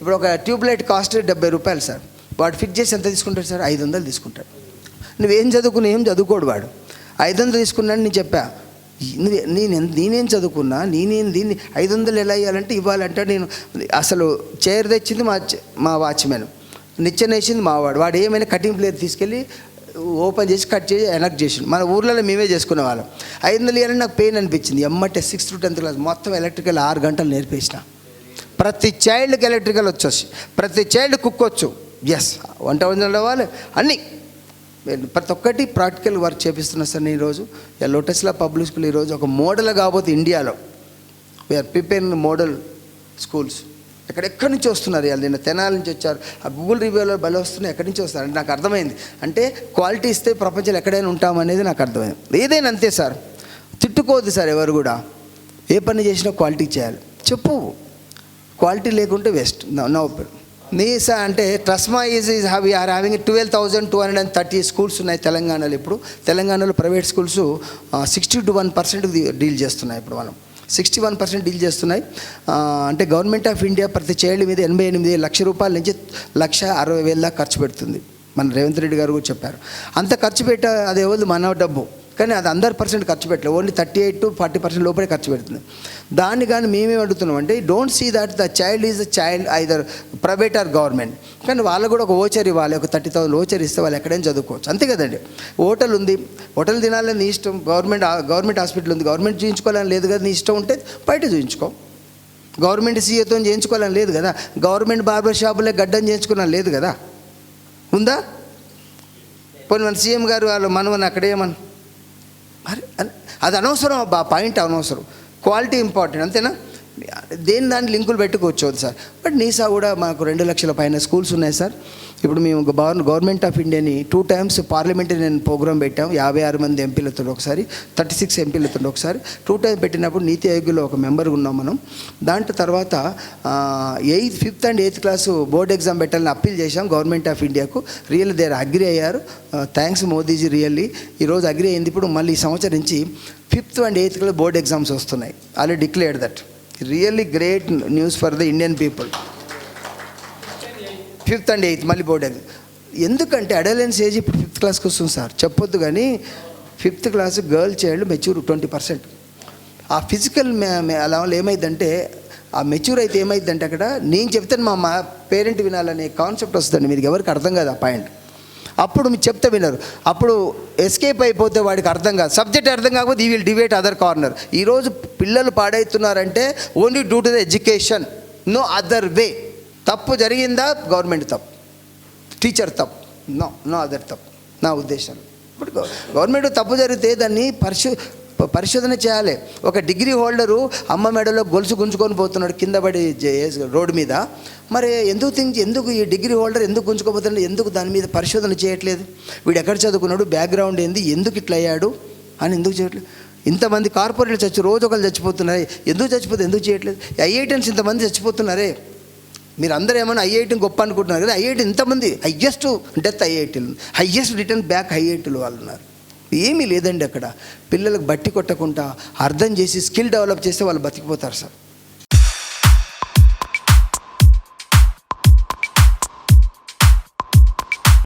ఇప్పుడు ఒక tubelight cost డెబ్బై రూపాయలు సార్. వాడు ఫిట్ చేసి ఎంత తీసుకుంటాడు సార్? ఐదు వందలు తీసుకుంటాడు. నువ్వేం చదువుకుని ఏం చదువుకోడు వాడు. ఐదు వందలు తీసుకున్నాను నేను చెప్పా. నేను నేనేం చదువుకున్నా నేనేం దీన్ని ఐదు వందలు ఎలా ఇవ్వాలంటే ఇవ్వాలంటే నేను. అసలు చైర్ తెచ్చింది మా మా వాచ్మెన్. నిచ్చెన వేసింది వాడు ఏమైనా కటింగ్ ప్లేట్ తీసుకెళ్ళి ఓపెన్ చేసి కట్ చేసి ఎనక్ట్ చేసిండు. మన ఊర్లలో మేమే చేసుకునే వాళ్ళం. ఐదు వందలు ఇవ్వాలని నాకు పెయిన్ అనిపించింది. ఎమ్మటే సిక్స్త్ టు టెన్త్ క్లాస్ మొత్తం ఎలక్ట్రికల్ ఆరు గంటలు నేర్పేసిన. ప్రతి చైల్డ్కి ఎలక్ట్రికల్ వచ్చేసి ప్రతి చైల్డ్ కుక్కొచ్చు ఎస్ వంట వందల వాళ్ళు అన్నీ. ప్రతి ఒక్కటి ప్రాక్టికల్ వర్క్ చేపిస్తున్నా సార్ నేను ఈరోజు. లోటస్లా పబ్లిక్ స్కూల్ ఈరోజు ఒక మోడల్ కాబోతే ఇండియాలో. వీఆర్ ప్రిపేరింగ్ మోడల్ స్కూల్స్ ఎక్కడెక్కడి నుంచి వస్తున్నారు వాళ్ళు నిన్న తెనాల నుంచి వచ్చారు. ఆ గూగుల్ రివ్యూలో బలి వస్తున్నాయి. ఎక్కడి నుంచి వస్తారు అంటే నాకు అర్థమైంది. అంటే క్వాలిటీ ఇస్తే ప్రపంచంలో ఎక్కడైనా ఉంటామనేది నాకు అర్థమైంది. ఏదైనా అంతే సార్. తిట్టుకోవద్దు సార్ ఎవరు కూడా. ఏ పని చేసినా క్వాలిటీ చేయాలి. చెప్పు. క్వాలిటీ లేకుంటే వేస్ట్. నో నీసా అంటే TRSMA is is have are having twelve thousand two hundred and thirty schools ఉన్నాయి తెలంగాణలో ఇప్పుడు. తెలంగాణలో private schools sixty to one percent deal చేస్తున్నాయి ఇప్పుడు మనం. సిక్స్టీ వన్ పర్సెంట్ డీల్ చేస్తున్నాయి అంటే గవర్నమెంట్ ఆఫ్ ఇండియా ప్రతి చైల్డ్ మీద ఎనభై ఎనిమిది లక్ష రూపాయల నుంచి లక్ష అరవై వేల దాకా ఖర్చు పెడుతుంది. మన రేవంత్ రెడ్డి గారు కూడా చెప్పారు. అంత ఖర్చు పెట్ట అది ఎవరు మన డబ్బు. కానీ అది అందరు పర్సెంట్ ఖర్చు పెట్టలేదు. Only thirty eight to forty percent లోపలే ఖర్చు పెడుతుంది. దాన్ని కానీ మేమేం అడుగుతున్నాం అంటే don't see that the child is a child either private or government కానీ వాళ్ళకు కూడా ఒక ఓచర్ ఇవ్వాలి ఒక థర్టీ థౌసండ్ ఓచర్ ఇస్తే వాళ్ళు ఎక్కడైనా చదువుకోవచ్చు. అంతే కదండి. హోటల్ ఉంది. హోటల్ తినాలని ఇష్టం. గవర్నమెంట్ గవర్నమెంట్ హాస్పిటల్ ఉంది. గవర్నమెంట్ చూయించుకోవాలని లేదు కదా నీ ఇష్టం ఉంటే బయట చూయించుకో. గవర్నమెంట్ సీఏతో చేయించుకోవాలని లేదు కదా. గవర్నమెంట్ బార్బర్ షాపులే గడ్డం చేయించుకోవాలని లేదు కదా. ఉందా? పోనీ మన సీఎం గారు వాళ్ళు మనమని అక్కడేమని అది అనవసరం అబ్బా పాయింట్ అనవసరం. క్వాలిటీ ఇంపార్టెంట్ అంతేనా? దేని దాన్ని లింకులు పెట్టుకోవచ్చు సార్. బట్ నీసా కూడా మాకు రెండు లక్షల పైన స్కూల్స్ ఉన్నాయి సార్. ఇప్పుడు మేము గవర్నమెంట్ ఆఫ్ ఇండియాని టూ టైమ్స్ పార్లమెంటరీ నేను ప్రోగ్రామ్ పెట్టాం. యాభై ఆరు మంది ఎంపీలతో ఒకసారి థర్టీ సిక్స్ ఎంపీలతో ఒకసారి. టూ టైమ్స్ పెట్టినప్పుడు నీతి ఆయోగ్యలో ఒక మెంబర్ ఉన్నాం మనం. దాంట్లో తర్వాత eighth fifth and eighth class board exam పెట్టాలని అప్పీల్ చేశాం గవర్నమెంట్ ఆఫ్ ఇండియాకు. రియల్ దేర్ అగ్రి అయ్యారు. Thanks Modiji really. ఈరోజు అగ్రి అయింది. ఇప్పుడు మళ్ళీ ఈ సంవత్సరం నుంచి fifth and eighth class board exams వస్తున్నాయి. Already declared that. Really great news for the Indian people fifth and eighth మళ్ళీ బోర్డ్ ఎందుకంటే అడలెన్స్ ఏజ్ ఇప్పుడు ఫిఫ్త్ క్లాస్కి వస్తుంది సార్. చెప్పొద్దు కానీ fifth class girl child mature twenty percent ఆ physical అలా ఏమైందంటే ఆ మెచ్యూర్ అయితే ఏమైందంటే అక్కడ నేను చెప్తాను మా మా పేరెంట్ వినాలనే కాన్సెప్ట్ వస్తుందండి. మీకు ఎవరికి అర్థం కాదు ఆ పాయింట్ అప్పుడు మీరు చెప్తే వినరు. అప్పుడు ఎస్కేప్ అయిపోతే వాడికి అర్థం కాదు. సబ్జెక్ట్ అర్థం కాకపోతే ఈ విల్ డిబేట్ అదర్ కార్నర్ ఈరోజు పిల్లలు పాడవుతున్నారంటే only due to the education no other way తప్పు జరిగిందా? గవర్నమెంట్ తప్పు. టీచర్ తప్పు. నో నో అదర్ తప్పు. నా ఉద్దేశం. ఇప్పుడు గవర్నమెంట్ తప్పు జరిగితే దాన్ని పరిశు పరిశోధన చేయాలి. ఒక డిగ్రీ హోల్డరు అమ్మ మెడలో గొలుసు గుంజుకొని పోతున్నాడు కింద పడి రోడ్డు మీద. మరి ఎందుకు థింక్ ఎందుకు ఈ డిగ్రీ హోల్డర్ ఎందుకు గుంజుకోపోతున్నాడు ఎందుకు దాని మీద పరిశోధన చేయట్లేదు? వీడు ఎక్కడ చదువుకున్నాడు? బ్యాక్గ్రౌండ్ ఏంది? ఎందుకు ఇట్లా అయ్యాడు? అని ఎందుకు చేయట్లేదు? ఇంతమంది కార్పొరేట్లు చచ్చి రోజు ఒకరు చచ్చిపోతున్నారే? ఎందుకు చచ్చిపోతే ఎందుకు చేయట్లేదు? ఐఐటన్స్ ఇంతమంది చచ్చిపోతున్నారే? మీరు అందరూ ఏమైనా ఐఐటి గొప్ప అనుకుంటున్నారు కదా? ఐఐటి ఇంతమంది హయ్యెస్ట్ డెత్ ఐఐటీలు హయ్యెస్ట్ రిటర్న్ బ్యాక్ ఐఐటీలు వాళ్ళు ఉన్నారు. ఏమీ లేదండి అక్కడ. పిల్లలకు బట్టి కొట్టకుండా అర్థం చేసి స్కిల్ డెవలప్ చేస్తే వాళ్ళు బతికిపోతారు సార్.